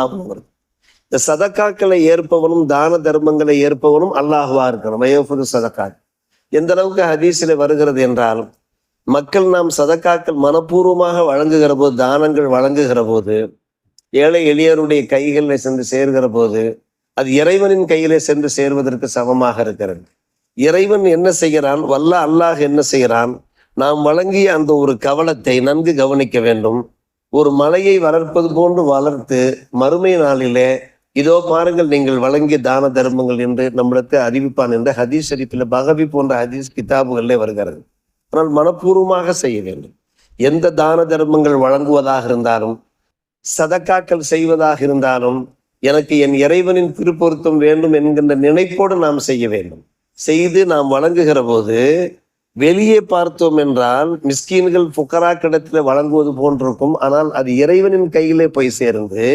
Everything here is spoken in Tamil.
ஆகணுங்கிறது இந்த சதக்காக்களை ஏற்பவனும் தான தர்மங்களை ஏற்பவனும் அல்லாஹுவா இருக்கணும். வயோபுரு சதக்கா எந்த அளவுக்கு ஹதீஸில் வருகிறது என்றாலும் மக்கள் நாம் சதக்காக்கள் மனப்பூர்வமாக வழங்குகிற போது தானங்கள் வழங்குகிற போது ஏழை எளியருடைய கைகளில் சென்று சேர்கிற போது அது இறைவனின் கையிலே சென்று சேர்வதற்கு சமமாக இருக்கிறது. இறைவன் என்ன செய்கிறான்? வல்ல அல்லாஹ் என்ன செய்கிறான்? நாம் வழங்கிய அந்த ஒரு கவலத்தை நன்கு கவனிக்க வேண்டும். ஒரு மலையை வளர்ப்பது போன்று வளர்த்து மறுமை நாளிலே இதோ பாருங்கள் நீங்கள் வழங்கிய தான தர்மங்கள் என்று நம்மளுக்கு அறிவிப்பான் என்று ஹதீஸ் ஷரீஃபில் பகவி போன்ற ஹதீஸ் கிதாபுகளிலே வருகிறது. ஆனால் மனப்பூர்வமாக செய்ய வேண்டும். எந்த தான தர்மங்கள் வழங்குவதாக இருந்தாலும் சதக்காக்கள் செய்வதாக இருந்தாலும் எனக்கு என் இறைவனின் திருப்பொருத்தம் வேண்டும் என்கின்ற நினைப்போடு நாம் செய்ய வேண்டும். செய்து நாம் வழங்குகிற போது வெளியே பார்த்தோம் என்றால் மிஸ்கீன்கள் புக்கராக்கிடத்தில் வழங்குவது போன்றிருக்கும். ஆனால் அது இறைவனின் கையிலே போய் சேர்ந்து